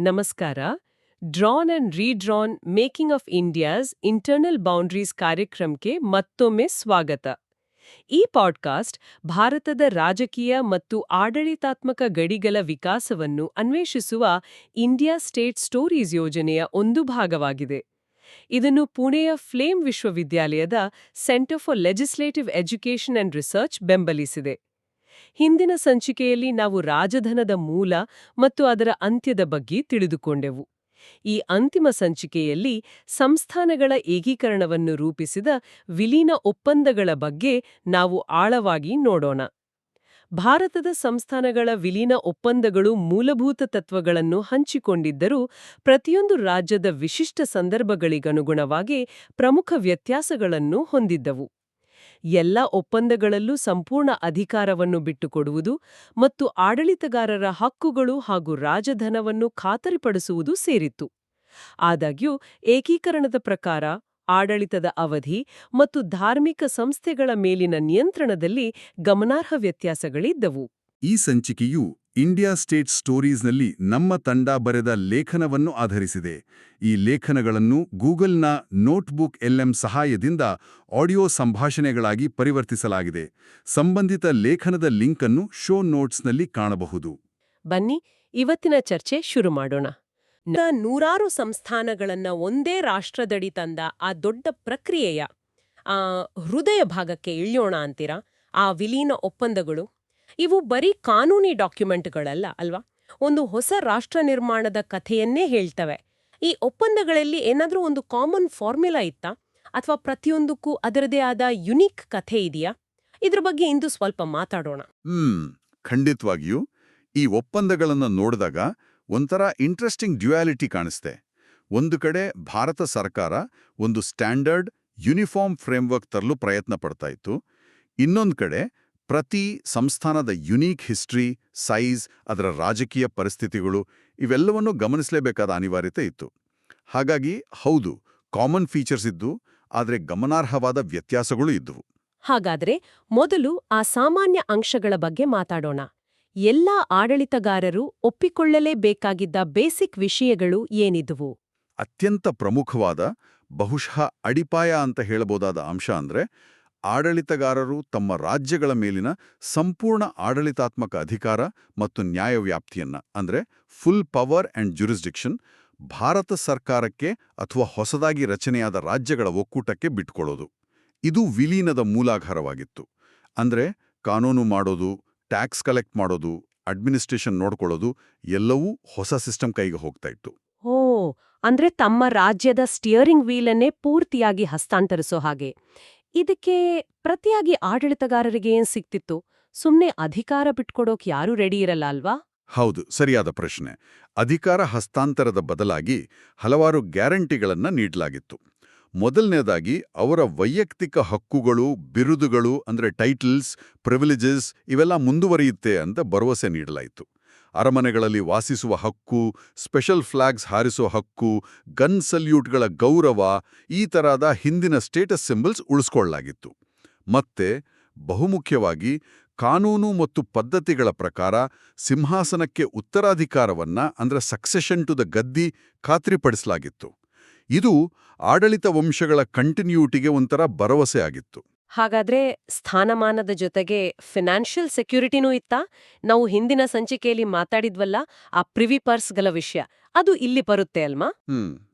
ನಮಸ್ಕಾರ. Drawn and redrawn making of India's internal boundaries ಕಾರ್ಯಕ್ರಮಕ್ಕೆ ಮತ್ತೊಮ್ಮೆ ಸ್ವಾಗತ. ಈ ಪಾಡ್ಕಾಸ್ಟ್ ಭಾರತದ ರಾಜಕೀಯ ಮತ್ತು ಆಡಳಿತಾತ್ಮಕ ಗಡಿಗಳ ವಿಕಾಸವನ್ನು ಅನ್ವೇಷಿಸುವ ಇಂಡಿಯಾ ಸ್ಟೇಟ್ ಸ್ಟೋರೀಸ್ ಯೋಜನೆಯ ಒಂದು ಭಾಗವಾಗಿದೆ. ಇದನ್ನು ಪುಣೆಯ ಫ್ಲೇಮ್ ವಿಶ್ವವಿದ್ಯಾಲಯದ centre for legislative education and research ಬೆಂಬಲಿಸಿದೆ. ಹಿಂದಿನ ಸಂಚಿಕೆಯಲ್ಲಿ ನಾವು ರಾಜಧನದ ಮೂಲ ಮತ್ತು ಅದರ ಅಂತ್ಯದ ಬಗ್ಗೆ ತಿಳಿದುಕೊಂಡೆವು. ಈ ಅಂತಿಮ ಸಂಚಿಕೆಯಲ್ಲಿ ಸಂಸ್ಥಾನಗಳ ಏಕೀಕರಣವನ್ನು ರೂಪಿಸಿದ ವಿಲೀನ ಒಪ್ಪಂದಗಳ ಬಗ್ಗೆ ನಾವು ಆಳವಾಗಿ ನೋಡೋಣ. ಭಾರತದ ಸಂಸ್ಥಾನಗಳ ವಿಲೀನ ಒಪ್ಪಂದಗಳು ಮೂಲಭೂತ ತತ್ವಗಳನ್ನು ಹಂಚಿಕೊಂಡಿದ್ದರೂ ಪ್ರತಿಯೊಂದು ರಾಜ್ಯದ ವಿಶಿಷ್ಟ ಸಂದರ್ಭಗಳಿಗನುಗುಣವಾಗಿ ಪ್ರಮುಖ ವ್ಯತ್ಯಾಸಗಳನ್ನು ಹೊಂದಿದ್ದವು. ಎಲ್ಲ ಒಪ್ಪಂದಗಳಲ್ಲೂ ಸಂಪೂರ್ಣ ಅಧಿಕಾರವನ್ನು ಬಿಟ್ಟುಕೊಡುವುದು ಮತ್ತು ಆಡಳಿತಗಾರರ ಹಕ್ಕುಗಳು ಹಾಗೂ ರಾಜಧನವನ್ನು ಖಾತರಿಪಡಿಸುವುದು ಸೇರಿತ್ತು. ಆದಾಗ್ಯೂ, ಏಕೀಕರಣದ ಪ್ರಕಾರ, ಆಡಳಿತದ ಅವಧಿ ಮತ್ತು ಧಾರ್ಮಿಕ ಸಂಸ್ಥೆಗಳ ಮೇಲಿನ ನಿಯಂತ್ರಣದಲ್ಲಿ ಗಮನಾರ್ಹ ವ್ಯತ್ಯಾಸಗಳಿದ್ದವು. ಈ ಸಂಚಿಕೆಯು ಇಂಡಿಯಾ ಸ್ಟೇಟ್ ಸ್ಟೋರೀಸ್ನಲ್ಲಿ ನಮ್ಮ ತಂಡ ಬರೆದ ಲೇಖನವನ್ನು ಆಧರಿಸಿದೆ. ಈ ಲೇಖನಗಳನ್ನು ಗೂಗಲ್ನ ನೋಟ್ಬುಕ್ ಎಲ್ಎಂ ಸಹಾಯದಿಂದ ಆಡಿಯೋ ಸಂಭಾಷಣೆಗಳಾಗಿ ಪರಿವರ್ತಿಸಲಾಗಿದೆ. ಸಂಬಂಧಿತ ಲೇಖನದ ಲಿಂಕ್ ಅನ್ನು ಶೋ ನೋಟ್ಸ್ನಲ್ಲಿ ಕಾಣಬಹುದು. ಬನ್ನಿ, ಇವತ್ತಿನ ಚರ್ಚೆ ಶುರು ಮಾಡೋಣ. ನೂರಾರು ಸಂಸ್ಥಾನಗಳನ್ನ ಒಂದೇ ರಾಷ್ಟ್ರದಡಿ ತಂದ ಆ ದೊಡ್ಡ ಪ್ರಕ್ರಿಯೆಯ ಹೃದಯ ಭಾಗಕ್ಕೆ ಇಳಿಯೋಣ ಅಂತೀರಾ? ಆ ವಿಲೀನ ಒಪ್ಪಂದಗಳು ಇವು ಬರೀ ಕಾನೂನಿ ಡಾಕ್ಯುಮೆಂಟ್ಗಳಲ್ಲ, ಅಲ್ವಾ? ಒಂದು ಹೊಸ ರಾಷ್ಟ್ರ ನಿರ್ಮಾಣದ ಕಥೆಯನ್ನೇ ಹೇಳ್ತವೆ. ಈ ಒಪ್ಪಂದಗಳಲ್ಲಿ ಏನಾದರೂ ಒಂದು ಕಾಮನ್ ಫಾರ್ಮ್ಯುಲಾ ಇತ್ತಾ? ಅಥವಾ ಪ್ರತಿಯೊಂದಕ್ಕೂ ಅದರದೇ ಆದ ಯುನಿಕ್ ಕಥೆ ಇದೆಯಾ? ಇದ್ರ ಬಗ್ಗೆ ಇಂದು ಸ್ವಲ್ಪ ಮಾತಾಡೋಣ. ಹ್ಮ್, ಖಂಡಿತವಾಗಿಯೂ. ಈ ಒಪ್ಪಂದಗಳನ್ನು ನೋಡಿದಾಗ ಒಂಥರ ಇಂಟ್ರೆಸ್ಟಿಂಗ್ ಡ್ಯುಯಾಲಿಟಿ ಕಾಣಿಸ್ತೆ. ಒಂದು ಕಡೆ ಭಾರತ ಸರ್ಕಾರ ಒಂದು ಸ್ಟ್ಯಾಂಡರ್ಡ್, ಯೂನಿಫಾರ್ಮ್ ಫ್ರೇಮ್ವರ್ಕ್ ತರಲು ಪ್ರಯತ್ನ ಪಡ್ತಾ ಇತ್ತು. ಇನ್ನೊಂದು ಕಡೆ ಪ್ರತಿ ಸಂಸ್ಥಾನದ ಯುನೀಕ್ ಹಿಸ್ಟ್ರಿ ಸೈಜ್ ಅದರ ರಾಜಕೀಯ ಪರಿಸ್ಥಿತಿಗಳು ಇವೆಲ್ಲವನ್ನೂ ಗಮನಿಸಲೇಬೇಕಾದ ಅನಿವಾರ್ಯತೆ ಇತ್ತು. ಹಾಗಾಗಿ ಹೌದು ಕಾಮನ್ ಫೀಚರ್ಸ್ ಇದ್ದು ಆದರೆ ಗಮನಾರ್ಹವಾದ ವ್ಯತ್ಯಾಸಗಳು ಇದ್ದುವು. ಹಾಗಾದ್ರೆ ಮೊದಲು ಆ ಸಾಮಾನ್ಯ ಅಂಶಗಳ ಬಗ್ಗೆ ಮಾತಾಡೋಣ. ಎಲ್ಲ ಆಡಳಿತಗಾರರು ಒಪ್ಪಿಕೊಳ್ಳಲೇಬೇಕಾಗಿದ್ದ ಬೇಸಿಕ್ ವಿಷಯಗಳು ಏನಿದುವು? ಅತ್ಯಂತ ಪ್ರಮುಖವಾದ ಬಹುಶಃ ಅಡಿಪಾಯ ಅಂತ ಹೇಳಬಹುದಾದ ಅಂಶ ಅಂದ್ರೆ ಆಡಳಿತಗಾರರು ತಮ್ಮ ರಾಜ್ಯಗಳ ಮೇಲಿನ ಸಂಪೂರ್ಣ ಆಡಳಿತಾತ್ಮಕ ಅಧಿಕಾರ ಮತ್ತು ನ್ಯಾಯವ್ಯಾಪ್ತಿಯನ್ನ, ಅಂದ್ರೆ full power and jurisdiction Bharat ಸರ್ಕಾರಕ್ಕೆ ಅಥವಾ ಹೊಸದಾಗಿ ರಚನೆಯಾದ ರಾಜ್ಯಗಳ ಒಕ್ಕೂಟಕ್ಕೆ ಬಿಟ್ಕೊಳ್ಳೋದು. ಇದು ವಿಲೀನದ ಮೂಲಾಧಾರವಾಗಿತ್ತು. ಅಂದ್ರೆ ಕಾನೂನು ಮಾಡೋದು ಟ್ಯಾಕ್ಸ್ ಕಲೆಕ್ಟ್ ಮಾಡೋದು ಅಡ್ಮಿನಿಸ್ಟ್ರೇಷನ್ ನೋಡ್ಕೊಳ್ಳೋದು ಎಲ್ಲವೂ ಹೊಸ ಸಿಸ್ಟಮ್ ಕೈಗೆ ಹೋಗ್ತಾ ಇತ್ತು. ಓ, ಅಂದ್ರೆ ತಮ್ಮ ರಾಜ್ಯದ ಸ್ಟಿಯರಿಂಗ್ ವೀಲನ್ನೇ ಪೂರ್ತಿಯಾಗಿ ಹಸ್ತಾಂತರಿಸೋ ಹಾಗೆ. ಇದಕ್ಕೆ ಪ್ರತಿಯಾಗಿ ಆಡಳಿತಗಾರರಿಗೆ ಏನ್ ಸಿಕ್ತಿತ್ತು ಸುಮ್ನೆ ಅಧಿಕಾರ ಬಿಟ್ಕೊಡೋಕ್ ಯಾರೂ ರೆಡಿ ಇರಲ್ಲ ಅಲ್ವಾ? ಹೌದು, ಸರಿಯಾದ ಪ್ರಶ್ನೆ. ಅಧಿಕಾರ ಹಸ್ತಾಂತರದ ಬದಲಾಗಿ ಹಲವಾರು ಗ್ಯಾರಂಟಿಗಳನ್ನ ನೀಡಲಾಗಿತ್ತು. ಮೊದಲನೇದಾಗಿ ಅವರ ವೈಯಕ್ತಿಕ ಹಕ್ಕುಗಳು, ಬಿರುದುಗಳು ಅಂದ್ರೆ ಟೈಟಲ್ಸ್ ಪ್ರಿವಿಲೇಜಸ್ ಇವೆಲ್ಲ ಮುಂದುವರಿಯುತ್ತೆ ಅಂತ ಭರವಸೆ ನೀಡಲಾಯಿತು. ಅರಮನೆಗಳಲ್ಲಿ ವಾಸಿಸುವ ಹಕ್ಕು ಸ್ಪೆಷಲ್ ಫ್ಲಾಗ್ಸ್ ಹಾರಿಸೋ ಹಕ್ಕು ಗನ್ ಸಲ್ಯೂಟ್ಗಳ ಗೌರವ ಈ ತರಹದ ಹಿಂದಿನ ಸ್ಟೇಟಸ್ ಸಿಂಬಲ್ಸ್ ಉಳಿಸ್ಕೊಳ್ಳಲಾಗಿತ್ತು. ಮತ್ತೆ ಬಹುಮುಖ್ಯವಾಗಿ ಕಾನೂನು ಮತ್ತು ಪದ್ಧತಿಗಳ ಪ್ರಕಾರ ಸಿಂಹಾಸನಕ್ಕೆ ಉತ್ತರಾಧಿಕಾರವನ್ನ ಅಂದ್ರೆ ಸಕ್ಸೆಷನ್ ಟು ದ ಗದ್ದಿ ಖಾತ್ರಿಪಡಿಸಲಾಗಿತ್ತು. ಇದು ಆಡಳಿತ ವಂಶಗಳ ಕಂಟಿನ್ಯೂಟಿಗೆ ಒಂಥರ ಭರವಸೆ ಆಗಿತ್ತು. ಹಾಗಾದ್ರೆ ಸ್ಥಾನಮಾನದ ಜೊತೆಗೆ ಫಿನಾನ್ಷಿಯಲ್ ಸೆಕ್ಯೂರಿಟಿನೂ ಇತ್ತಾ? ನಾವು ಹಿಂದಿನ ಸಂಚಿಕೆಯಲ್ಲಿ ಮಾತಾಡಿದ್ವಲ್ಲ, ಆ ಪ್ರಿವಿ ಪರ್ಸ್ಗಳ ವಿಷಯ. ಅದು ಇಲ್ಲಿ ಬರುತ್ತೆ ಅಲ್ವಾ?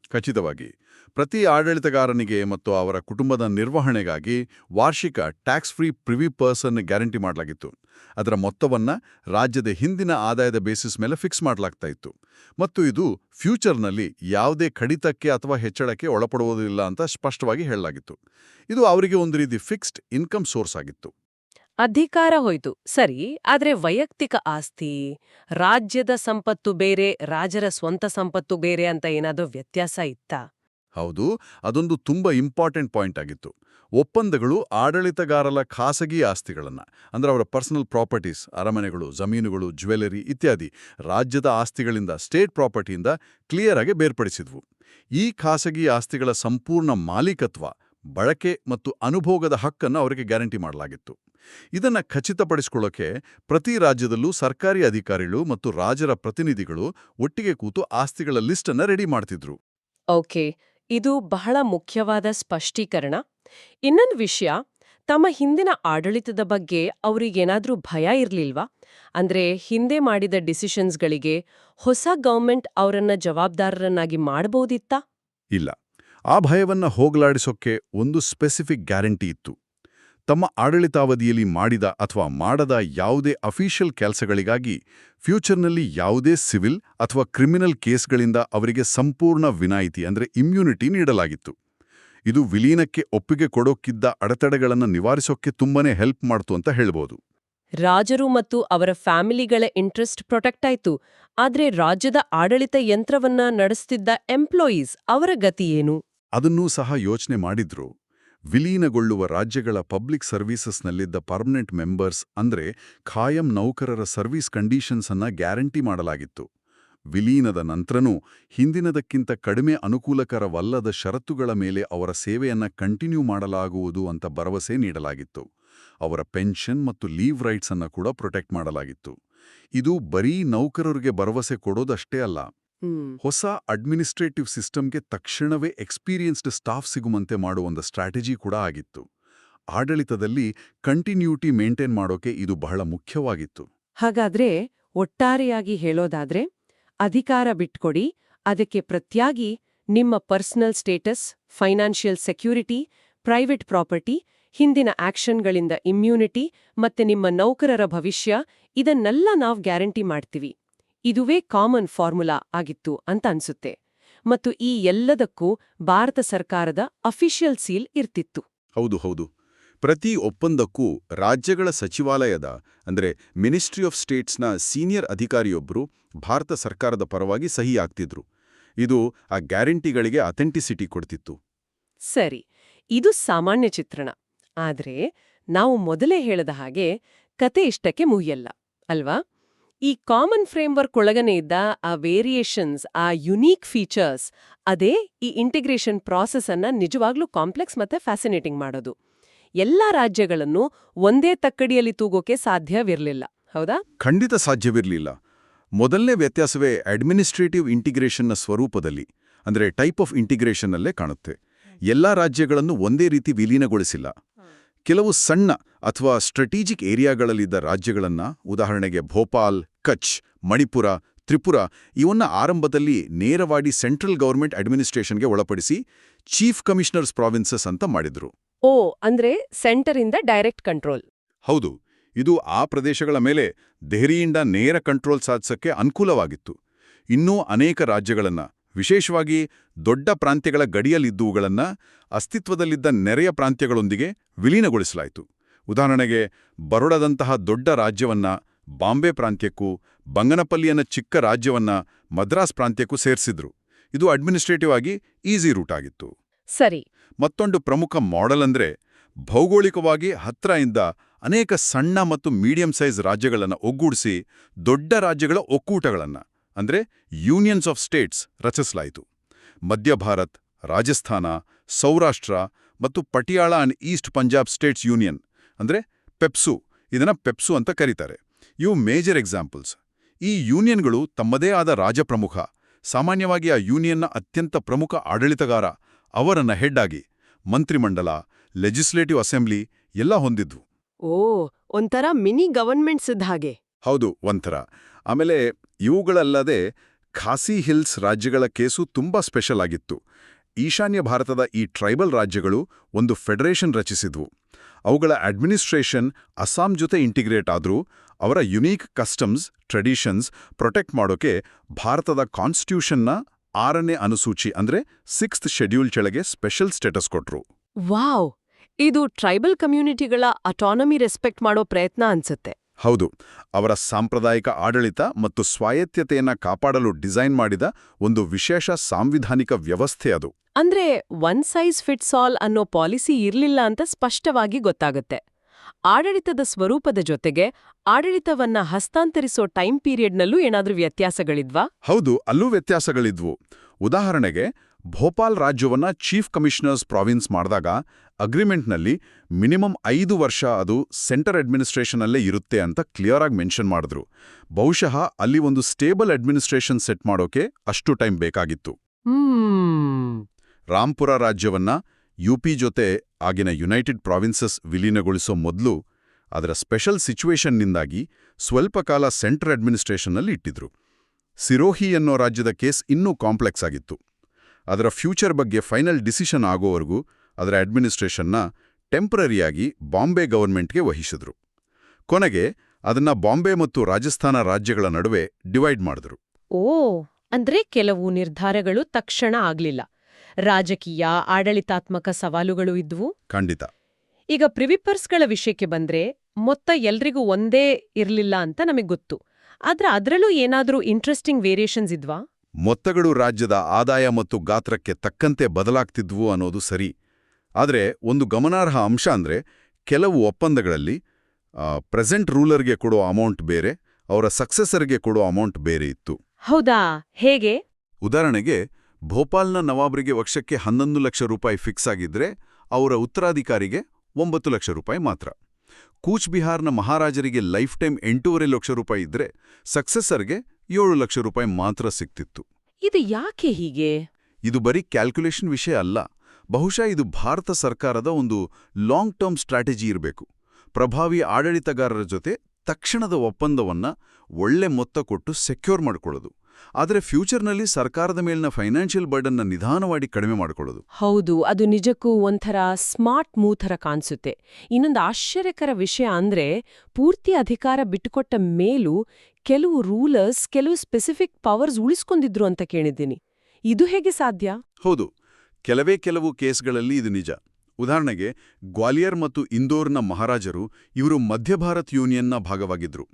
ಖಚಿತವಾಗಿ, ಪ್ರತಿ ಆಡಳಿತಗಾರನಿಗೆ ಮತ್ತು ಅವರ ಕುಟುಂಬದ ನಿರ್ವಹಣೆಗಾಗಿ ವಾರ್ಷಿಕ tax free privy purse guarantee ಮಾಡಲಾಗಿತ್ತು. ಅದರ ಮೊತ್ತವನ್ನ ರಾಜ್ಯದ ಹಿಂದಿನ ಆದಾಯದ ಬೇಸಿಸ್ ಮೇಲೆ ಫಿಕ್ಸ್ ಮಾಡಲಾಗ್ತಾ ಇತ್ತು. ಮತ್ತು ಇದು ಫ್ಯೂಚರ್ನಲ್ಲಿ ಯಾವುದೇ ಕಡಿತಕ್ಕೆ ಅಥವಾ ಹೆಚ್ಚಳಕ್ಕೆ ಒಳಪಡುವುದಿಲ್ಲ ಅಂತ ಸ್ಪಷ್ಟವಾಗಿ ಹೇಳಲಾಗಿತ್ತು. ಇದು ಅವರಿಗೆ ಒಂದು ರೀತಿ ಫಿಕ್ಸ್ಡ್ ಇನ್ಕಮ್ ಸೋರ್ಸ್ ಆಗಿತ್ತು. ಅಧಿಕಾರ ಹೋಯ್ತು. ಸರಿ, ಆದ್ರೆ ವೈಯಕ್ತಿಕ ಆಸ್ತಿ, ರಾಜ್ಯದ ಸಂಪತ್ತು ಬೇರೆ, ರಾಜರ ಸ್ವಂತ ಸಂಪತ್ತು ಬೇರೆ ಅಂತ ಏನಾದರೂ ವ್ಯತ್ಯಾಸ ಇತ್ತಾ? ಹೌದು, ಅದೊಂದು ತುಂಬಾ ಇಂಪಾರ್ಟೆಂಟ್ ಪಾಯಿಂಟ್ ಆಗಿತ್ತು. ಒಪ್ಪಂದಗಳು ಆಡಳಿತಗಾರರ ಖಾಸಗಿ ಆಸ್ತಿಗಳನ್ನ, ಅಂದರೆ ಅವರ ಪರ್ಸನಲ್ ಪ್ರಾಪರ್ಟೀಸ್, ಅರಮನೆಗಳು, ಜಮೀನುಗಳು, ಜ್ಯುವೆಲರಿ ಇತ್ಯಾದಿ ರಾಜ್ಯದ ಆಸ್ತಿಗಳಿಂದ, ಸ್ಟೇಟ್ ಪ್ರಾಪರ್ಟಿಯಿಂದ ಕ್ಲಿಯರ್ ಆಗಿ ಬೇರ್ಪಡಿಸಿದ್ವು. ಈ ಖಾಸಗಿ ಆಸ್ತಿಗಳ ಸಂಪೂರ್ಣ ಮಾಲೀಕತ್ವ, ಬಳಕೆ ಮತ್ತು ಅನುಭೋಗದ ಹಕ್ಕನ್ನು ಅವರಿಗೆ ಗ್ಯಾರಂಟಿ ಮಾಡಲಾಗಿತ್ತು. ಇದನ್ನ ಖಚಿತಪಡಿಸಿಕೊಳ್ಳೋಕೆ ಪ್ರತಿ ರಾಜ್ಯದಲ್ಲೂ ಸರ್ಕಾರಿ ಅಧಿಕಾರಿಗಳು ಮತ್ತು ರಾಜರ ಪ್ರತಿನಿಧಿಗಳು ಒಟ್ಟಿಗೆ ಕೂತು ಆಸ್ತಿಗಳ ಲಿಸ್ಟ್ ಅನ್ನ ರೆಡಿ ಮಾಡ್ತಿದ್ರು. ಓಕೆ ಇದು ಬಹಳ ಮುಖ್ಯವಾದ ಸ್ಪಷ್ಟೀಕರಣ. ಇನ್ನೊಂದು ವಿಷಯ ತಮ್ಮ ಹಿಂದಿನ ಆಡಳಿತದ ಬಗ್ಗೆ ಅವ್ರಿಗೇನಾದ್ರೂ ಭಯ ಇರ್ಲಿಲ್ವಾ? ಅಂದ್ರೆ ಹಿಂದೆ ಮಾಡಿದ ಡಿಸಿಷನ್ಸ್ಗಳಿಗೆ ಹೊಸ ಗೌರ್ಮೆಂಟ್ ಅವರನ್ನ ಜವಾಬ್ದಾರರನ್ನಾಗಿ ಮಾಡಬಹುದಿತ್ತಾ ಇಲ್ಲ ಆ ಭಯವನ್ನ ಹೋಗಲಾಡಿಸೋಕೆ ಒಂದು ಸ್ಪೆಸಿಫಿಕ್ ಗ್ಯಾರಂಟಿ ಇತ್ತು. ತಮ್ಮ ಆಡಳಿತಾವಧಿಯಲ್ಲಿ ಮಾಡಿದ ಅಥವಾ ಮಾಡದ ಯಾವುದೇ ಅಫಿಷಿಯಲ್ ಕೆಲಸಗಳಿಗಾಗಿ ಫ್ಯೂಚರ್ನಲ್ಲಿ ಯಾವುದೇ ಸಿವಿಲ್ ಅಥವಾ ಕ್ರಿಮಿನಲ್ ಕೇಸ್ಗಳಿಂದ ಅವರಿಗೆ ಸಂಪೂರ್ಣ ವಿನಾಯಿತಿ ಅಂದರೆ ಇಮ್ಯುನಿಟಿ ನೀಡಲಾಗಿತ್ತು. ಇದು ವಿಲೀನಕ್ಕೆ ಒಪ್ಪಿಗೆ ಕೊಡೋಕ್ಕಿದ್ದ ಅಡೆತಡೆಗಳನ್ನು ನಿವಾರಿಸೋಕ್ಕೆ ತುಂಬಾನೇ ಹೆಲ್ಪ್ ಮಾಡ್ತು ಅಂತ ಹೇಳ್ಬೋದು. ರಾಜರು ಮತ್ತು ಅವರ ಫ್ಯಾಮಿಲಿಗಳ ಇಂಟ್ರೆಸ್ಟ್ ಪ್ರೊಟೆಕ್ಟ್ ಆಯ್ತು. ಆದ್ರೆ ರಾಜ್ಯದ ಆಡಳಿತ ಯಂತ್ರವನ್ನ ನಡೆಸ್ತಿದ್ದ ಎಂಪ್ಲಾಯೀಸ್ ಅವರ ಗತಿ ಏನು? ಅದನ್ನೂ ಸಹ ಯೋಚನೆ ಮಾಡಿದ್ರು. ವಿಲೀನಗೊಳ್ಳುವ ರಾಜ್ಯಗಳ ಪಬ್ಲಿಕ್ ಸರ್ವೀಸಸ್ನಲ್ಲಿದ್ದ ಪರ್ಮನೆಂಟ್ ಮೆಂಬರ್ಸ್ ಅಂದ್ರೆ ಖಾಯಂ ನೌಕರರ ಸರ್ವೀಸ್ ಕಂಡೀಷನ್ಸ್ ಅನ್ನ ಗ್ಯಾರಂಟಿ ಮಾಡಲಾಗಿತ್ತು. ವಿಲೀನದ ನಂತರನೂ ಹಿಂದಿನದಕ್ಕಿಂತ ಕಡಿಮೆ ಅನುಕೂಲಕರವಲ್ಲದ ಷರತ್ತುಗಳ ಮೇಲೆ ಅವರ ಸೇವೆಯನ್ನ ಕಂಟಿನ್ಯೂ ಮಾಡಲಾಗುವುದು ಅಂತ ಭರವಸೆ ನೀಡಲಾಗಿತ್ತು. ಅವರ ಪೆನ್ಷನ್ ಮತ್ತು ಲೀವ್ ರೈಟ್ಸ್ ಅನ್ನ ಕೂಡ ಪ್ರೊಟೆಕ್ಟ್ ಮಾಡಲಾಗಿತ್ತು. ಇದು ಬರೀ ನೌಕರರಿಗೆ ಭರವಸೆ ಕೊಡೋದಷ್ಟೇ ಅಲ್ಲ ಹೊಸ ಅಡ್ಮಿನಿಸ್ಟ್ರೇಟಿವ್ ಸಿಸ್ಟಮ್ಗೆ ತಕ್ಷಣವೇ ಎಕ್ಸ್ಪೀರಿಯನ್ಸ್ಡ್ ಸ್ಟಾಫ್ ಸಿಗುವಂತೆ ಮಾಡುವ ಒಂದು ಸ್ಟ್ರಾಟಜಿ ಕೂಡ ಆಗಿತ್ತು. ಆಡಳಿತದಲ್ಲಿ ಕಂಟಿನ್ಯೂಟಿ ಮೇಂಟೈನ್ ಮಾಡೋಕೆ ಇದು ಬಹಳ ಮುಖ್ಯವಾಗಿತ್ತು. ಹಾಗಾದ್ರೆ ಒಟ್ಟಾರೆಯಾಗಿ ಹೇಳೋದಾದ್ರೆ ಅಧಿಕಾರ ಬಿಟ್ಕೊಡಿ ಅದಕ್ಕೆ ಪ್ರತ್ಯಾಗಿ ನಿಮ್ಮ personal status financial security private property ಹಿಂದಿನ ಆಕ್ಷನ್ಗಳಿಂದ ಇಮ್ಯುನಿಟಿ ಮತ್ತೆ ನಿಮ್ಮ ನೌಕರರ ಭವಿಷ್ಯ ಇದನ್ನೆಲ್ಲ ನಾವು ಗ್ಯಾರಂಟಿ ಮಾಡ್ತೀವಿ. ಇದುವೇ ಕಾಮನ್ ಫಾರ್ಮುಲಾ ಆಗಿತ್ತು ಅಂತ ಅನ್ಸುತ್ತೆ. ಮತ್ತು ಈ ಎಲ್ಲದಕ್ಕೂ ಭಾರತ ಸರ್ಕಾರದ ಅಫಿಷಿಯಲ್ ಸೀಲ್ ಇರ್ತಿತ್ತು. ಹೌದು ಹೌದು. ಪ್ರತಿ ಒಪ್ಪಂದಕ್ಕೂ ರಾಜ್ಯಗಳ ಸಚಿವಾಲಯದ ಅಂದ್ರೆ ಮಿನಿಸ್ಟ್ರಿ ಆಫ್ ಸ್ಟೇಟ್ಸ್ನ ಸೀನಿಯರ್ ಅಧಿಕಾರಿಯೊಬ್ಬರು ಭಾರತ ಸರ್ಕಾರದ ಪರವಾಗಿ ಸಹಿ ಆಗ್ತಿದ್ರು ಇದು ಆ ಗ್ಯಾರಂಟಿಗಳಿಗೆ ಅಥೆಂಟಿಸಿಟಿ ಕೊಡ್ತಿತ್ತು. ಸರಿ ಇದು ಸಾಮಾನ್ಯ ಚಿತ್ರಣ. ಆದ್ರೆ ನಾವು ಮೊದಲೇ ಹೇಳದ ಹಾಗೆ ಕತೆ ಇಷ್ಟಕ್ಕೆ ಮುಗಿಯಲ್ಲ ಅಲ್ವಾ? ಈ ಕಾಮನ್ ಫ್ರೇಮ್ವರ್ಕ್ ಒಳಗನೆ ಇದ್ದ ಆ ವೇರಿಯೇಷನ್ಸ್ ಆ ಯುನೀಕ್ ಫೀಚರ್ಸ್ ಅದೇ ಈ ಇಂಟಿಗ್ರೇಷನ್ ಪ್ರಾಸೆಸ್ ಅನ್ನ ನಿಜವಾಗ್ಲೂ ಕಾಂಪ್ಲೆಕ್ಸ್ ಮತ್ತೆ ಫ್ಯಾಸಿನೇಟಿಂಗ್ ಮಾಡೋದು. ಎಲ್ಲಾ ರಾಜ್ಯಗಳನ್ನು ಒಂದೇ ತಕ್ಕಡಿಯಲ್ಲಿ ತೂಗೋಕೆ ಸಾಧ್ಯವಿರಲಿಲ್ಲ ಹೌದಾ? ಖಂಡಿತ ಸಾಧ್ಯವಿರಲಿಲ್ಲ. ಮೊದಲನೇ ವ್ಯತ್ಯಾಸವೇ ಅಡ್ಮಿನಿಸ್ಟ್ರೇಟಿವ್ ಇಂಟಿಗ್ರೇಷನ್ನ ಸ್ವರೂಪದಲ್ಲಿ ಅಂದ್ರೆ ಟೈಪ್ ಆಫ್ ಇಂಟಿಗ್ರೇಷನ್ನಲ್ಲೇ ಕಾಣುತ್ತೆ. ಎಲ್ಲಾ ರಾಜ್ಯಗಳನ್ನು ಒಂದೇ ರೀತಿ ವಿಲೀನಗೊಳಿಸಿಲ್ಲ. ಕೆಲವು ಸಣ್ಣ ಅಥವಾ ಸ್ಟ್ರಾಟಜಿಕ್ ಏರಿಯಾಗಳಲ್ಲಿದ್ದ ರಾಜ್ಯಗಳನ್ನು ಉದಾಹರಣೆಗೆ ಭೋಪಾಲ್ ಕಚ್ ಮಣಿಪುರ ತ್ರಿಪುರ ಇವನ್ನ ಆರಂಭದಲ್ಲಿ ನೇರವಾಗಿ ಸೆಂಟ್ರಲ್ ಗವರ್ಮೆಂಟ್ ಅಡ್ಮಿನಿಸ್ಟ್ರೇಷನ್ಗೆ ಒಳಪಡಿಸಿ ಚೀಫ್ ಕಮಿಷನರ್ಸ್ ಪ್ರಾವಿನ್ಸಸ್ ಅಂತ ಮಾಡಿದ್ರು. ಓ ಅಂದ್ರೆ ಸೆಂಟರ್ ಇಂದ ಡೈರೆಕ್ಟ್ ಕಂಟ್ರೋಲ್. ಹೌದು ಇದು ಆ ಪ್ರದೇಶಗಳ ಮೇಲೆ ದೆಹರಿಯಿಂದ ನೇರ ಕಂಟ್ರೋಲ್ ಸಾಧಿಸಕ್ಕೆ ಅನುಕೂಲವಾಗಿತ್ತು. ಇನ್ನೂ ಅನೇಕ ರಾಜ್ಯಗಳನ್ನ ವಿಶೇಷವಾಗಿ ದೊಡ್ಡ ಪ್ರಾಂತ್ಯಗಳ ಗಡಿಯಲ್ಲಿದ್ದುವುಗಳನ್ನ ಅಸ್ತಿತ್ವದಲ್ಲಿದ್ದ ನೆರೆಯ ಪ್ರಾಂತ್ಯಗಳೊಂದಿಗೆ ವಿಲೀನಗೊಳಿಸಲಾಯಿತು. ಉದಾಹರಣೆಗೆ ಬರೋಡದಂತಹ ದೊಡ್ಡ ರಾಜ್ಯವನ್ನ ಬಾಂಬೆ ಪ್ರಾಂತ್ಯಕ್ಕೂ ಬಂಗನಪಲ್ಲಿಯನ್ನ ಚಿಕ್ಕ ರಾಜ್ಯವನ್ನ ಮದ್ರಾಸ್ ಪ್ರಾಂತ್ಯಕ್ಕೂ ಸೇರಿಸಿದ್ರು. ಇದು ಅಡ್ಮಿನಿಸ್ಟ್ರೇಟಿವ್ ಆಗಿ ಈಸಿ ರೂಟ್ ಆಗಿತ್ತು. ಸರಿ. ಮತ್ತೊಂದು ಪ್ರಮುಖ ಮಾಡೆಲ್ ಅಂದ್ರೆ ಭೌಗೋಳಿಕವಾಗಿ ಹತ್ರದಿಂದ ಅನೇಕ ಸಣ್ಣ ಮತ್ತು ಮೀಡಿಯಂ ಸೈಜ್ ರಾಜ್ಯಗಳನ್ನು ಒಗ್ಗೂಡಿಸಿ ದೊಡ್ಡ ರಾಜ್ಯಗಳ ಒಕ್ಕೂಟಗಳನ್ನು ಅಂದ್ರೆ ಯೂನಿಯನ್ಸ್ ಆಫ್ ಸ್ಟೇಟ್ಸ್ ರಚಿಸಲಾಯಿತು. ಮಧ್ಯ ಭಾರತ್ ರಾಜಸ್ಥಾನ ಸೌರಾಷ್ಟ್ರ ಮತ್ತು Patiala and east Punjab states union ಅಂದ್ರೆ ಪೆಪ್ಸು. ಇದನ್ನ ಪೆಪ್ಸು ಅಂತ ಕರೀತಾರೆ. ಇವು ಮೇಜರ್ ಎಕ್ಸಾಂಪಲ್ಸ್. ಈ ಯೂನಿಯನ್ಗಳು ತಮ್ಮದೇ ಆದ ರಾಜಪ್ರಮುಖ ಸಾಮಾನ್ಯವಾಗಿ ಆ ಯೂನಿಯನ್ನ ಅತ್ಯಂತ ಪ್ರಮುಖ ಆಡಳಿತಗಾರ ಅವರನ್ನ ಹೆಡ್ ಆಗಿ ಮಂತ್ರಿಮಂಡಲ ಲೆಜಿಸ್ಲೇಟಿವ್ ಅಸೆಂಬ್ಲಿ ಎಲ್ಲ ಹೊಂದಿದ್ವು. ಓ ಒಂಥರ ಮಿನಿ ಗವರ್ಮೆಂಟ್ಸ್ ಇದ್ದ ಹಾಗೆ. ಹೌದು ಒಂಥರ. ಆಮೇಲೆ ಇವುಗಳಲ್ಲದೆ ಖಾಸಿ ಹಿಲ್ಸ್ ರಾಜ್ಯಗಳ ಕೇಸು ತುಂಬಾ ಸ್ಪೆಷಲ್ ಆಗಿತ್ತು. ಈಶಾನ್ಯ ಭಾರತದ ಈ ಟ್ರೈಬಲ್ ರಾಜ್ಯಗಳು ಒಂದು ಫೆಡರೇಷನ್ ರಚಿಸಿದ್ವು. ಅವುಗಳ ಅಡ್ಮಿನಿಸ್ಟ್ರೇಷನ್ ಅಸ್ಸಾಂ ಜೊತೆ ಇಂಟಿಗ್ರೇಟ್ ಆದರೂ ಅವರ ಯುನೀಕ್ ಕಸ್ಟಮ್ಸ್, ಟ್ರೆಡಿಷನ್ಸ್ ಪ್ರೊಟೆಕ್ಟ್ ಮಾಡೋಕೆ ಭಾರತದ ಕಾನ್ಸ್ಟಿಟ್ಯೂಷನ್ನ ಆರನೇ ಅನುಸೂಚಿ ಅಂದ್ರೆ ಸಿಕ್ಸ್ತ್ ಶೆಡ್ಯೂಲ್ ಕೆಳಗೆ ಸ್ಪೆಷಲ್ ಸ್ಟೇಟಸ್ ಕೊಟ್ರು. ವಾವ್! ಇದು ಟ್ರೈಬಲ್ ಕಮ್ಯುನಿಟಿಗಳ ಅಟಾನಮಿ ರೆಸ್ಪೆಕ್ಟ್ ಮಾಡೋ ಪ್ರಯತ್ನ ಅನ್ಸುತ್ತೆ. ಹೌದು ಅವರ ಸಾಂಪ್ರದಾಯಿಕ ಆಡಳಿತ ಮತ್ತು ಸ್ವಾಯತ್ತತೆಯನ್ನ ಕಾಪಾಡಲು ಡಿಸೈನ್ ಮಾಡಿದ ಒಂದು ವಿಶೇಷ ಸಾಂವಿಧಾನಿಕ ವ್ಯವಸ್ಥೆ ಅದು. ಅಂದ್ರೆ ಒನ್ ಸೈಜ್ ಫಿಟ್ಸ್ ಆಲ್ ಅನ್ನೋ ಪಾಲಿಸಿ ಇರಲಿಲ್ಲ ಅಂತ ಸ್ಪಷ್ಟವಾಗಿ ಗೊತ್ತಾಗುತ್ತೆ. ಆಡಳಿತದ ಸ್ವರೂಪದ ಜೊತೆಗೆ ಆಡಳಿತವನ್ನ ಹಸ್ತಾಂತರಿಸೋ ಟೈಮ್ ಪೀರಿಯಡ್ನಲ್ಲೂ ಏನಾದ್ರೂ ವ್ಯತ್ಯಾಸಗಳಿದ್ವಾ? ಹೌದು ಅಲ್ಲೂ ವ್ಯತ್ಯಾಸಗಳಿದ್ವು. ಉದಾಹರಣೆಗೆ ಭೋಪಾಲ್ ರಾಜ್ಯವನ್ನ ಚೀಫ್ ಕಮಿಷನರ್ಸ್ ಪ್ರಾವಿನ್ಸ್ ಮಾಡಿದಾಗ ಅಗ್ರಿಮೆಂಟ್ನಲ್ಲಿ ಮಿನಿಮಮ್ ಐದು ವರ್ಷ ಅದು ಸೆಂಟರ್ ಅಡ್ಮಿನಿಸ್ಟ್ರೇಷನಲ್ಲೇ ಇರುತ್ತೆ ಅಂತ ಕ್ಲಿಯರ್ ಆಗಿ ಮೆನ್ಷನ್ ಮಾಡಿದ್ರು. ಬಹುಶಃ ಅಲ್ಲಿ ಒಂದು ಸ್ಟೇಬಲ್ ಅಡ್ಮಿನಿಸ್ಟ್ರೇಷನ್ ಸೆಟ್ ಮಾಡೋಕೆ ಅಷ್ಟು ಟೈಮ್ ಬೇಕಾಗಿತ್ತು. ರಾಂಪುರ ರಾಜ್ಯವನ್ನ ಯುಪಿ ಜೊತೆ ಆಗಿನ ಯುನೈಟೆಡ್ ಪ್ರಾವಿನ್ಸಸ್ ವಿಲೀನಗೊಳಿಸೋ ಮೊದಲು ಅದರ ಸ್ಪೆಷಲ್ ಸಿಚುವೇಷನ್ನಿಂದಾಗಿ ಸ್ವಲ್ಪ ಕಾಲ ಸೆಂಟ್ರಲ್ ಅಡ್ಮಿನಿಸ್ಟ್ರೇಷನ್ನಲ್ಲಿ ಇಟ್ಟಿದ್ರು. ಸಿರೋಹಿ ಅನ್ನೋ ರಾಜ್ಯದ ಕೇಸ್ ಇನ್ನೂ ಕಾಂಪ್ಲೆಕ್ಸ್ ಆಗಿತ್ತು. ಅದರ ಫ್ಯೂಚರ್ ಬಗ್ಗೆ ಫೈನಲ್ ಡಿಸಿಷನ್ ಆಗೋವರೆಗೂ ಅದರ ಅಡ್ಮಿನಿಸ್ಟ್ರೇಷನ್ನ ಟೆಂಪ್ರರಿಯಾಗಿ ಬಾಂಬೆ ಗವರ್ಮೆಂಟ್ಗೆ ವಹಿಸಿದ್ರು. ಕೊನೆಗೆ ಅದನ್ನ ಬಾಂಬೆ ಮತ್ತು ರಾಜಸ್ಥಾನ ರಾಜ್ಯಗಳ ನಡುವೆ ಡಿವೈಡ್ ಮಾಡಿದ್ರು. ಓ ಅಂದ್ರೆ ಕೆಲವು ನಿರ್ಧಾರಗಳು ತಕ್ಷಣ ಆಗ್ಲಿಲ್ಲ. ರಾಜಕೀಯ ಆಡಳಿತಾತ್ಮಕ ಸವಾಲುಗಳು ಇದ್ವು? ಖಂಡಿತ. ಈಗ ಪ್ರಿವಿಪರ್ಸ್ಗಳ ವಿಷಯಕ್ಕೆ ಬಂದ್ರೆ ಮೊತ್ತ ಎಲ್ರಿಗೂ ಒಂದೇ ಇರ್ಲಿಲ್ಲ ಅಂತ ನಮಗೆ ಗೊತ್ತು. ಆದ್ರೆ ಅದರಲ್ಲೂ ಏನಾದರೂ ಇಂಟ್ರೆಸ್ಟಿಂಗ್ ವೇರಿಯೇಷನ್ಸ್ ಇದ್ವಾ? ಮೊತ್ತಗಳು ರಾಜ್ಯದ ಆದಾಯ ಮತ್ತು ಗಾತ್ರಕ್ಕೆ ತಕ್ಕಂತೆ ಬದಲಾಗ್ತಿದ್ವು ಅನ್ನೋದು ಸರಿ. ಆದರೆ ಒಂದು ಗಮನಾರ್ಹ ಅಂಶ ಅಂದರೆ ಕೆಲವು ಒಪ್ಪಂದಗಳಲ್ಲಿ ಪ್ರೆಸೆಂಟ್ ರೂಲರ್ಗೆ ಕೊಡೋ ಅಮೌಂಟ್ ಬೇರೆ ಅವರ ಸಕ್ಸೆಸರ್ಗೆ ಕೊಡೋ ಅಮೌಂಟ್ ಬೇರೆ ಇತ್ತು. ಹೌದಾ? ಹೇಗೆ? ಉದಾಹರಣೆಗೆ ಭೋಪಾಲ್ನ ನವಾಬ್ರಿಗೆ ವರ್ಷಕ್ಕೆ ಹನ್ನೊಂದು ಲಕ್ಷ ರೂಪಾಯಿ ಫಿಕ್ಸ್ ಆಗಿದ್ರೆ ಅವರ ಉತ್ತರಾಧಿಕಾರಿಗೆ ಒಂಬತ್ತು ಲಕ್ಷ ರೂಪಾಯಿ ಮಾತ್ರ. ಕೂಚ್ ಬಿಹಾರ್ನ ಮಹಾರಾಜರಿಗೆ ಲೈಫ್ ಟೈಮ್ ಎಂಟೂವರೆ ಲಕ್ಷ ರೂಪಾಯಿ ಇದ್ರೆ ಸಕ್ಸೆಸರ್ಗೆ ಏಳು ಲಕ್ಷ ರೂಪಾಯಿ ಮಾತ್ರ ಸಿಕ್ತಿತ್ತು. ಇದು ಯಾಕೆ ಹೀಗೆ? ಇದು ಬರೀ ಕ್ಯಾಲ್ಕುಲೇಷನ್ ವಿಷಯ ಅಲ್ಲ. ಬಹುಶಃ ಇದು ಭಾರತ ಸರ್ಕಾರದ ಒಂದು ಲಾಂಗ್ ಟರ್ಮ್ ಸ್ಟ್ರಾಟಜಿ ಇರಬೇಕು. ಪ್ರಭಾವಿ ಆಡಳಿತಗಾರರ ಜೊತೆ ತಕ್ಷಣದ ಒಪ್ಪಂದವನ್ನ ಒಳ್ಳೆ ಮೊತ್ತ ಕೊಟ್ಟು ಸೆಕ್ಯೂರ್ ಮಾಡಿಕೊಳ್ಳೋದು. ಆದರೆ ಫ್ಯೂಚರ್ನಲ್ಲಿ ಸರ್ಕಾರದ ಮೇಲಿನ ಫೈನಾನ್ಷಿಯಲ್ ಬರ್ಡನ್ನ ನಿಧಾನವಾಗಿ ಕಡಿಮೆ ಮಾಡಿಕೊಳ್ಳೋದು. ಹೌದು ಅದು ನಿಜಕ್ಕೂ ಒಂಥರ ಸ್ಮಾರ್ಟ್ ಮೂಥರ ಥರ ಕಾಣಿಸುತ್ತೆ. ಇನ್ನೊಂದು ಆಶ್ಚರ್ಯಕರ ವಿಷಯ ಅಂದ್ರೆ ಪೂರ್ತಿ ಅಧಿಕಾರ ಬಿಟ್ಟುಕೊಟ್ಟ ಮೇಲೂ ಕೆಲವು ರೂಲರ್ಸ್ ಕೆಲವು ಸ್ಪೆಸಿಫಿಕ್ ಪವರ್ಸ್ ಉಳಿಸ್ಕೊಂಡಿದ್ರು ಅಂತ ಕೇಳಿದ್ದೀನಿ. ಇದು ಹೇಗೆ ಸಾಧ್ಯ? ಹೌದು ಕೆಲವೇ ಕೆಲವು ಕೇಸ್ಗಳಲ್ಲಿ ಇದು ನಿಜ. ಉದಾಹರಣೆಗೆ, ಗ್ವಾಲಿಯರ್ ಮತ್ತು ಇಂದೋರ್ನ ಮಹಾರಾಜರು ಇವರು ಮಧ್ಯಭಾರತ್ ಯೂನಿಯನ್ನ ಭಾಗವಾಗಿದ್ರು.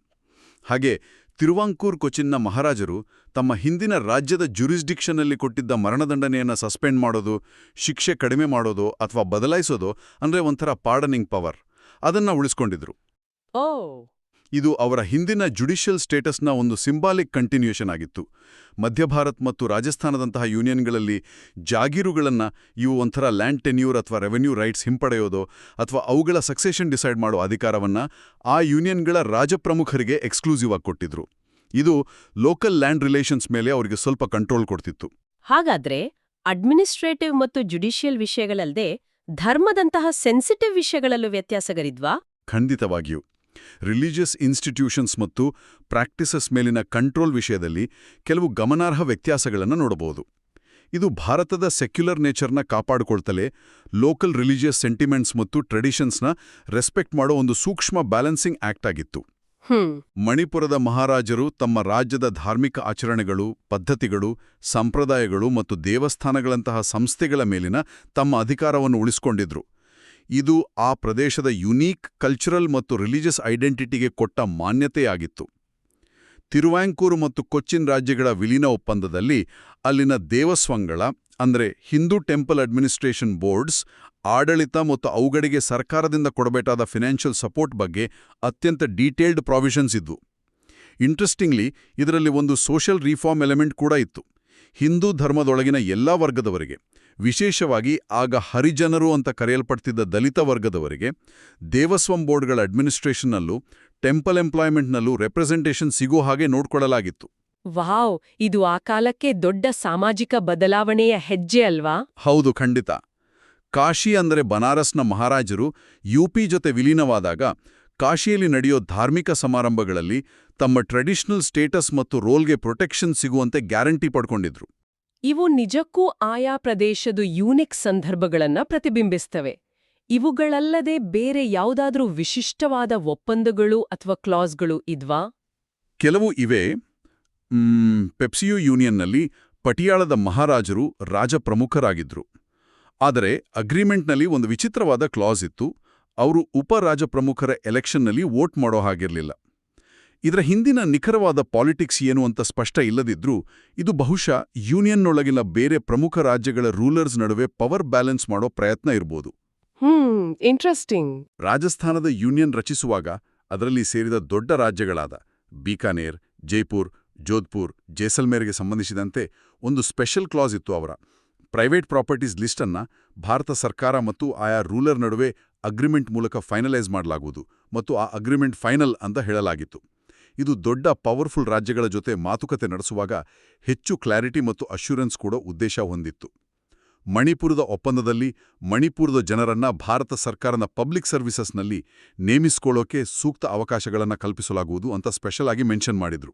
ಹಾಗೆ, ತಿರುವಾಂಕೂರ್ ಕೊಚಿನ್ನ ಮಹಾರಾಜರು ತಮ್ಮ ಹಿಂದಿನ ರಾಜ್ಯದ ಜುರಿಸ್ಡಿಕ್ಷನ್ನಲ್ಲಿ ಕೊಟ್ಟಿದ್ದ ಮರಣದಂಡನೆಯನ್ನು ಸಸ್ಪೆಂಡ್ ಮಾಡೋದು, ಶಿಕ್ಷೆ ಕಡಿಮೆ ಮಾಡೋದು ಅಥವಾ ಬದಲಾಯಿಸೋದು ಅಂದ್ರೆ ಒಂಥರ ಪಾರ್ಡನಿಂಗ್ ಪವರ್. ಅದನ್ನ ಉಳಿಸ್ಕೊಂಡಿದ್ರು. ಓ! ಇದು ಅವರ ಹಿಂದಿನ ಜುಡಿಷಿಯಲ್ ಸ್ಟೇಟಸ್ನ ಒಂದು ಸಿಂಬಾಲಿಕ್ ಕಂಟಿನ್ಯೂಷನ್ ಆಗಿತ್ತು. ಮಧ್ಯ ಭಾರತ್ ಮತ್ತು ರಾಜಸ್ಥಾನದಂತಹ ಯೂನಿಯನ್ಗಳಲ್ಲಿ ಜಾಗೀರುಗಳನ್ನ ಇವು ಒಂಥರ ಲ್ಯಾಂಡ್ ಟೆನ್ಯೂರ್ ಅಥವಾ ರೆವೆನ್ಯೂ ರೈಟ್ಸ್ ಹಿಂಪಡೆಯೋದು ಅಥವಾ ಅವುಗಳ ಸಕ್ಸೆಷನ್ ಡಿಸೈಡ್ ಮಾಡೋ ಅಧಿಕಾರವನ್ನ ಆ ಯೂನಿಯನ್ಗಳ ರಾಜಪ್ರಮುಖರಿಗೆ ಎಕ್ಸ್ಕ್ಲೂಸಿವ್ ಆಗಿ ಕೊಟ್ಟಿದ್ರು. ಇದು ಲೋಕಲ್ ಲ್ಯಾಂಡ್ ರಿಲೇಷನ್ಸ್ ಮೇಲೆ ಅವರಿಗೆ ಸ್ವಲ್ಪ ಕಂಟ್ರೋಲ್ ಕೊಡ್ತಿತ್ತು. ಹಾಗಾದ್ರೆ ಅಡ್ಮಿನಿಸ್ಟ್ರೇಟಿವ್ ಮತ್ತು ಜುಡಿಷಿಯಲ್ ವಿಷಯಗಳಲ್ಲದೆ ಧರ್ಮದಂತಹ ಸೆನ್ಸಿಟಿವ್ ವಿಷಯಗಳಲ್ಲೂ ವ್ಯತ್ಯಾಸಗಳಿದ್ವಾ? ಖಂಡಿತವಾಗಿಯೂ. ರಿಲಿಜಿಯಸ್ ಇನ್ಸ್ಟಿಟ್ಯೂಷನ್ಸ್ ಮತ್ತು ಪ್ರಾಕ್ಟೀಸಸ್ ಮೇಲಿನ ಕಂಟ್ರೋಲ್ ವಿಷಯದಲ್ಲಿ ಕೆಲವು ಗಮನಾರ್ಹ ವ್ಯತ್ಯಾಸಗಳನ್ನು ನೋಡಬಹುದು. ಇದು ಭಾರತದ ಸೆಕ್ಯುಲರ್ ನೇಚರ್ನ ಕಾಪಾಡಿಕೊಳ್ತಲೇ ಲೋಕಲ್ ರಿಲಿಜಿಯಸ್ ಸೆಂಟಿಮೆಂಟ್ಸ್ ಮತ್ತು ಟ್ರೆಡಿಷನ್ಸ್ನ ರೆಸ್ಪೆಕ್ಟ್ ಮಾಡೋ ಒಂದು ಸೂಕ್ಷ್ಮ ಬ್ಯಾಲೆನ್ಸಿಂಗ್ ಆಕ್ಟ್ ಆಗಿತ್ತು. ಮಣಿಪುರದ ಮಹಾರಾಜರು ತಮ್ಮ ರಾಜ್ಯದ ಧಾರ್ಮಿಕ ಆಚರಣೆಗಳು ಪದ್ಧತಿಗಳು ಸಂಪ್ರದಾಯಗಳು ಮತ್ತು ದೇವಸ್ಥಾನಗಳಂತಹ ಸಂಸ್ಥೆಗಳ ಮೇಲಿನ ತಮ್ಮ ಅಧಿಕಾರವನ್ನು ಉಳಿಸ್ಕೊಂಡಿದ್ರು. ಇದು ಆ ಪ್ರದೇಶದ ಯುನೀಕ್ ಕಲ್ಚರಲ್ ಮತ್ತು ರಿಲಿಜಿಯಸ್ ಐಡೆಂಟಿಟಿಗೆ ಕೊಟ್ಟ ಮಾನ್ಯತೆಯಾಗಿತ್ತು. ತಿರುವಾಂಕೂರು ಮತ್ತು ಕೊಚ್ಚಿನ್ ರಾಜ್ಯಗಳ ವಿಲೀನ ಒಪ್ಪಂದದಲ್ಲಿ ಅಲ್ಲಿನ ದೇವಸ್ವಂಗಳ, ಅಂದ್ರೆ ಹಿಂದೂ ಟೆಂಪಲ್ ಅಡ್ಮಿನಿಸ್ಟ್ರೇಷನ್ ಬೋರ್ಡ್ಸ್, ಆಡಳಿತ ಮತ್ತು ಅವುಗಳಿಗೆ ಸರ್ಕಾರದಿಂದ ಕೊಡಬೇಕಾದ ಫಿನಾನ್ಷಿಯಲ್ ಸಪೋರ್ಟ್ ಬಗ್ಗೆ ಅತ್ಯಂತ ಡೀಟೇಲ್ಡ್ ಪ್ರಾವಿಷನ್ಸ್ ಇದ್ವು. ಇಂಟ್ರೆಸ್ಟಿಂಗ್ಲಿ, ಇದರಲ್ಲಿ ಒಂದು ಸೋಷಿಯಲ್ ರಿಫಾರ್ಮ್ ಎಲಿಮೆಂಟ್ ಕೂಡ ಇತ್ತು. ಹಿಂದೂ ಧರ್ಮದೊಳಗಿನ ಎಲ್ಲಾ ವರ್ಗದವರಿಗೆ. ವಿಶೇಷವಾಗಿ ಆಗ ಹರಿಜನರು ಅಂತ ಕರೆಯಲ್ಪಡ್ತಿದ್ದ ದಲಿತ ವರ್ಗದವರಿಗೆ ದೇವಸ್ವಂ ಬೋರ್ಡ್ಗಳ ಅಡ್ಮಿನಿಸ್ಟ್ರೇಷನ್ನಲ್ಲೂ ಟೆಂಪಲ್ ಎಂಪ್ಲಾಯ್ಮೆಂಟ್ನಲ್ಲೂ ರೆಪ್ರೆಸೆಂಟೇಷನ್ ಸಿಗೋ ಹಾಗೆ ನೋಡ್ಕೊಳ್ಳಲಾಗಿತ್ತು. ವಾವ್! ಇದು ಆ ಕಾಲಕ್ಕೆ ದೊಡ್ಡ ಸಾಮಾಜಿಕ ಬದಲಾವಣೆಯ ಹೆಜ್ಜೆ ಅಲ್ವಾ? ಹೌದು ಖಂಡಿತ. ಕಾಶಿ ಅಂದರೆ ಬನಾರಸ್ನ ಮಹಾರಾಜರು ಯುಪಿ ಜೊತೆ ವಿಲೀನವಾದಾಗ ಕಾಶಿಯಲ್ಲಿ ನಡೆಯೋ ಧಾರ್ಮಿಕ ಸಮಾರಂಭಗಳಲ್ಲಿ ತಮ್ಮ ಟ್ರೆಡಿಷನಲ್ ಸ್ಟೇಟಸ್ ಮತ್ತು ರೋಲ್ಗೆ ಪ್ರೊಟೆಕ್ಷನ್ ಸಿಗುವಂತೆ ಗ್ಯಾರಂಟಿ ಪಡ್ಕೊಂಡಿದ್ರು. ಇವು ನಿಜಕ್ಕೂ ಆಯಾ ಪ್ರದೇಶದ ಯೂನಿಕ್ ಸಂದರ್ಭಗಳನ್ನ ಪ್ರತಿಬಿಂಬಿಸ್ತವೆ. ಇವುಗಳಲ್ಲದೆ ಬೇರೆ ಯಾವುದಾದ್ರೂ ವಿಶಿಷ್ಟವಾದ ಒಪ್ಪಂದಗಳು ಅಥವಾ ಕ್ಲಾಸ್ಗಳು ಇದ್ವಾ? ಕೆಲವು ಇವೆ. ಪೆಪ್ಸಿಯೋ ಯೂನಿಯನ್ನಲ್ಲಿ ಪಟಿಯಾಳದ ಮಹಾರಾಜರು ರಾಜಪ್ರಮುಖರಾಗಿದ್ರು ಆದರೆ ಅಗ್ರಿಮೆಂಟ್ನಲ್ಲಿ ಒಂದು ವಿಚಿತ್ರವಾದ ಕ್ಲಾಸ್ ಇತ್ತು. ಅವರು ಉಪರಾಜಪ್ರಮುಖರ ಎಲೆಕ್ಷನ್ನಲ್ಲಿ ವೋಟ್ ಮಾಡೋ ಹಾಗಿರಲಿಲ್ಲ. ಇದರ ಹಿಂದಿನ ನಿಖರವಾದ ಪಾಲಿಟಿಕ್ಸ್ ಏನು ಅಂತ ಸ್ಪಷ್ಟ ಇಲ್ಲದಿದ್ರೂ ಇದು ಬಹುಶಃ ಯೂನಿಯನ್ನೊಳಗಿನ ಬೇರೆ ಪ್ರಮುಖ ರಾಜ್ಯಗಳ ರೂಲರ್ಸ್ ನಡುವೆ ಪವರ್ ಬ್ಯಾಲೆನ್ಸ್ ಮಾಡೋ ಪ್ರಯತ್ನ ಇರ್ಬೋದು. ಹ್ಮ್ ಇಂಟ್ರೆಸ್ಟಿಂಗ್ ರಾಜಸ್ಥಾನದ ಯೂನಿಯನ್ ರಚಿಸುವಾಗ ಅದರಲ್ಲಿ ಸೇರಿದ ದೊಡ್ಡ ರಾಜ್ಯಗಳಾದ ಬೀಕಾನೇರ್ ಜೈಪುರ್ ಜೋಧ್ಪುರ್ ಜೈಸಲ್ಮೇರ್ಗೆ ಸಂಬಂಧಿಸಿದಂತೆ ಒಂದು ಸ್ಪೆಷಲ್ ಕ್ಲಾಸ್ ಇತ್ತು ಅವರ. ಪ್ರೈವೇಟ್ ಪ್ರಾಪರ್ಟೀಸ್ ಲಿಸ್ಟನ್ನು ಭಾರತ ಸರ್ಕಾರ ಮತ್ತು ಆಯಾ ರೂಲರ್ ನಡುವೆ ಅಗ್ರಿಮೆಂಟ್ ಮೂಲಕ ಫೈನಲೈಸ್ ಮಾಡಲಾಗುವುದು ಮತ್ತು ಆ ಅಗ್ರಿಮೆಂಟ್ ಫೈನಲ್ ಅಂತ ಹೇಳಲಾಗಿತ್ತು. ಇದು ದೊಡ್ಡ ಪವರ್ಫುಲ್ ರಾಜ್ಯಗಳ ಜೊತೆ ಮಾತುಕತೆ ನಡೆಸುವಾಗ ಹೆಚ್ಚು ಕ್ಲಾರಿಟಿ ಮತ್ತು ಅಶ್ಯೂರೆನ್ಸ್ ಕೂಡ ಉದ್ದೇಶ ಹೊಂದಿತ್ತು. ಮಣಿಪುರದ ಒಪ್ಪಂದದಲ್ಲಿ ಮಣಿಪುರದ ಜನರನ್ನ ಭಾರತ ಸರ್ಕಾರದ ಪಬ್ಲಿಕ್ ಸರ್ವಿಸಸ್ನಲ್ಲಿ ನೇಮಿಸಿಕೊಳ್ಳೋಕೆ ಸೂಕ್ತ ಅವಕಾಶಗಳನ್ನು ಕಲ್ಪಿಸಲಾಗುವುದು ಅಂತ ಸ್ಪೆಷಲ್ ಆಗಿ ಮೆನ್ಷನ್ ಮಾಡಿದ್ರು.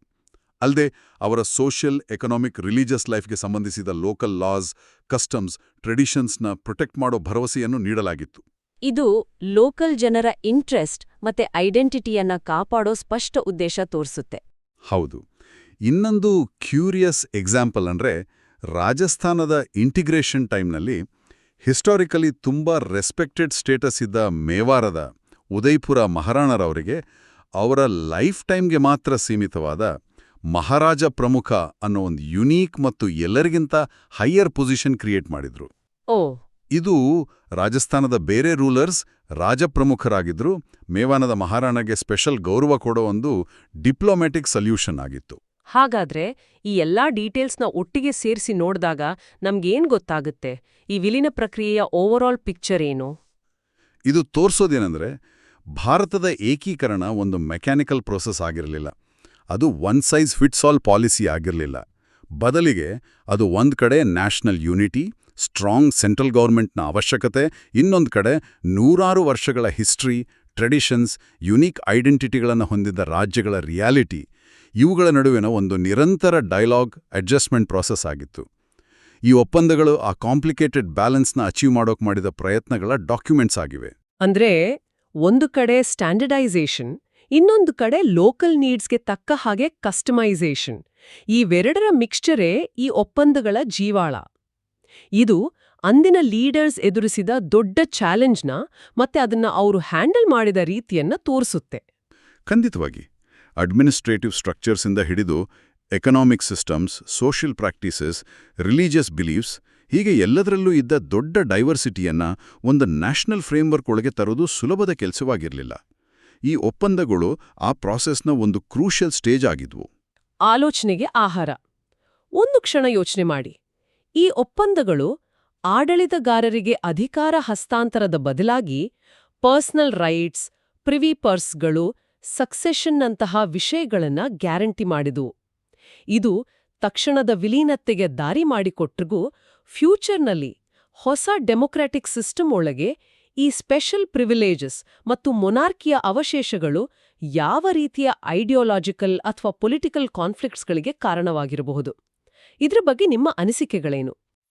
ಅಲ್ಲದೆ ಅವರ ಸೋಷಿಯಲ್, ಎಕನಾಮಿಕ್, ರಿಲಿಜಿಯಸ್ ಲೈಫ್ಗೆ ಸಂಬಂಧಿಸಿದ ಲೋಕಲ್ ಲಾಸ್, ಕಸ್ಟಮ್ಸ್, ಟ್ರೆಡಿಷನ್ಸ್ನ ಪ್ರೊಟೆಕ್ಟ್ ಮಾಡೋ ಭರವಸೆಯನ್ನು ನೀಡಲಾಗಿತ್ತು. ಇದು ಲೋಕಲ್ ಜನರ ಇಂಟ್ರೆಸ್ಟ್ ಮತ್ತೆ ಐಡೆಂಟಿಟಿಯನ್ನ ಕಾಪಾಡೋ ಸ್ಪಷ್ಟ ಉದ್ದೇಶ ತೋರಿಸುತ್ತೆ. ಹೌದು. ಇನ್ನೊಂದು ಕ್ಯೂರಿಯಸ್ ಎಕ್ಸಾಂಪಲ್ ಅಂದ್ರೆ ರಾಜಸ್ಥಾನದ ಇಂಟಿಗ್ರೇಷನ್ ಟೈಮ್ನಲ್ಲಿ ಹಿಸ್ಟಾರಿಕಲಿ ತುಂಬ ರೆಸ್ಪೆಕ್ಟೆಡ್ ಸ್ಟೇಟಸ್ ಇದ್ದ ಮೇವಾರದ ಉದಯ್ಪುರ ಮಹಾರಾಣರವರಿಗೆ ಅವರ ಲೈಫ್ ಟೈಮ್ಗೆ ಮಾತ್ರ ಸೀಮಿತವಾದ ಮಹಾರಾಜ ಪ್ರಮುಖ ಅನ್ನೋ ಒಂದು ಯುನೀಕ್ ಮತ್ತು ಎಲ್ಲರಿಗಿಂತ ಹೈಯರ್ ಪೊಸಿಷನ್ ಕ್ರಿಯೇಟ್ ಮಾಡಿದ್ರು. ಓ ಇದು ರಾಜಸ್ಥಾನದ ಬೇರೆ ರೂಲರ್ಸ್ ರಾಜಪ್ರಮುಖರಾಗಿದ್ದರು ಮೇವಾನದ ಮಹಾರಾಣಗೆ ಸ್ಪೆಷಲ್ ಗೌರವ ಕೊಡೋ ಒಂದು ಡಿಪ್ಲೊಮ್ಯಾಟಿಕ್ ಸಲ್ಯೂಷನ್ ಆಗಿತ್ತು. ಹಾಗಾದ್ರೆ ಈ ಎಲ್ಲಾ ಡೀಟೇಲ್ಸ್ನ ಒಟ್ಟಿಗೆ ಸೇರಿಸಿ ನೋಡಿದಾಗ ನಮ್ಗೇನ್ ಗೊತ್ತಾಗುತ್ತೆ? ಈ ವಿಲೀನ ಪ್ರಕ್ರಿಯೆಯ ಓವರಾಲ್ ಪಿಕ್ಚರ್ ಏನು? ಇದು ತೋರ್ಸೋದೇನೆಂದ್ರೆ ಭಾರತದ ಏಕೀಕರಣ ಒಂದು ಮೆಕ್ಯಾನಿಕಲ್ ಪ್ರೋಸೆಸ್ ಆಗಿರಲಿಲ್ಲ. ಅದು one size fits all policy ಆಗಿರಲಿಲ್ಲ. ಬದಲಿಗೆ ಅದು ಒಂದು ಕಡೆ ನ್ಯಾಷನಲ್ ಯೂನಿಟಿ ಸ್ಟ್ರಾಂಗ್ ಸೆಂಟ್ರಲ್ ಗೌರ್ಮೆಂಟ್ನ ಅವಶ್ಯಕತೆ, ಇನ್ನೊಂದು ಕಡೆ ನೂರಾರು ವರ್ಷಗಳ ಹಿಸ್ಟ್ರಿ, ಟ್ರೆಡಿಷನ್ಸ್, ಯುನೀಕ್ ಐಡೆಂಟಿಟಿಗಳನ್ನು ಹೊಂದಿದ್ದ ರಾಜ್ಯಗಳ ರಿಯಾಲಿಟಿ, ಇವುಗಳ ನಡುವಿನ ಒಂದು ನಿರಂತರ ಡೈಲಾಗ್ ಅಡ್ಜಸ್ಟ್ಮೆಂಟ್ ಪ್ರಾಸೆಸ್ ಆಗಿತ್ತು. ಈ ಒಪ್ಪಂದಗಳು ಆ ಕಾಂಪ್ಲಿಕೇಟೆಡ್ ಬ್ಯಾಲೆನ್ಸ್ನ ಅಚೀವ್ ಮಾಡೋಕೆ ಮಾಡಿದ ಪ್ರಯತ್ನಗಳ ಡಾಕ್ಯುಮೆಂಟ್ಸ್ ಆಗಿವೆ. ಅಂದ್ರೆ ಒಂದು ಕಡೆ ಸ್ಟ್ಯಾಂಡರ್ಡೈಸೇಷನ್, ಇನ್ನೊಂದು ಕಡೆ ಲೋಕಲ್ ನೀಡ್ಸ್ಗೆ ತಕ್ಕ ಹಾಗೆ ಕಸ್ಟಮೈಸೇಷನ್. ಇವೆರಡರ ಮಿಕ್ಸ್ಚರೇ ಈ ಒಪ್ಪಂದಗಳ ಜೀವಾಳ. ಇದು ಅಂದಿನ ಲೀಡರ್ಸ್ ಎದುರಿಸಿದ ದೊಡ್ಡ ಚಾಲೆಂಜ್ನ ಮತ್ತೆ ಅದನ್ನ ಅವರು ಹ್ಯಾಂಡಲ್ ಮಾಡಿದ ರೀತಿಯನ್ನ ತೋರಿಸುತ್ತೆ. ಖಂಡಿತವಾಗಿ. ಅಡ್ಮಿನಿಸ್ಟ್ರೇಟಿವ್ ಸ್ಟ್ರಕ್ಚರ್ಸಿಂದ ಹಿಡಿದು economic systems social practices religious beliefs ಹೀಗೆ ಎಲ್ಲದರಲ್ಲೂ ಇದ್ದ ದೊಡ್ಡ ಡೈವರ್ಸಿಟಿಯನ್ನ ಒಂದು ನ್ಯಾಷನಲ್ ಫ್ರೇಮ್ವರ್ಕ್ ಒಳಗೆ ತರೋದು ಸುಲಭದ ಕೆಲಸವಾಗಿರಲಿಲ್ಲ. ಈ ಒಪ್ಪಂದಗಳು ಆ ಪ್ರಾಸೆಸ್ನ ಒಂದು ಕ್ರೂಷಿಯಲ್ ಸ್ಟೇಜ್ ಆಗಿದ್ವು. ಆಲೋಚನೆಗೆ ಆಹಾರ. ಒಂದು ಕ್ಷಣ ಯೋಚನೆ ಮಾಡಿ. ಈ ಒಪ್ಪಂದಗಳು ಆಡಳಿತಗಾರರಿಗೆ ಅಧಿಕಾರ ಹಸ್ತಾಂತರದ ಬದಲಾಗಿ ಪರ್ಸನಲ್ ರೈಟ್ಸ್, ಪ್ರಿವಿ ಪರ್ಸ್ಗಳು, ಸಕ್ಸೆಷನ್ನಂತಹ ವಿಷಯಗಳನ್ನ ಗ್ಯಾರಂಟಿ ಮಾಡಿದವು. ಇದು ತಕ್ಷಣದ ವಿಲೀನತೆಗೆ ದಾರಿ ಮಾಡಿಕೊಟ್ರಿಗೂ ಫ್ಯೂಚರ್ನಲ್ಲಿ ಹೊಸ ಡೆಮೊಕ್ರಾಟಿಕ್ ಸಿಸ್ಟಮ್ ಒಳಗೆ ಈ ಸ್ಪೆಷಲ್ ಪ್ರಿವಿಲೇಜಸ್ ಮತ್ತು ಮೊನಾರ್ಕಿಯ ಅವಶೇಷಗಳು ಯಾವ ರೀತಿಯ ಐಡಿಯಾಲಜಿಕಲ್ ಅಥವಾ ಪೊಲಿಟಿಕಲ್ ಕಾನ್ಫ್ಲಿಕ್ಟ್ಸ್ಗಳಿಗೆ ಕಾರಣವಾಗಿರಬಹುದು. ಇದ್ರ ಬಗ್ಗೆ ನಿಮ್ಮ ಅನಿಸಿಕೆಗಳೇನು?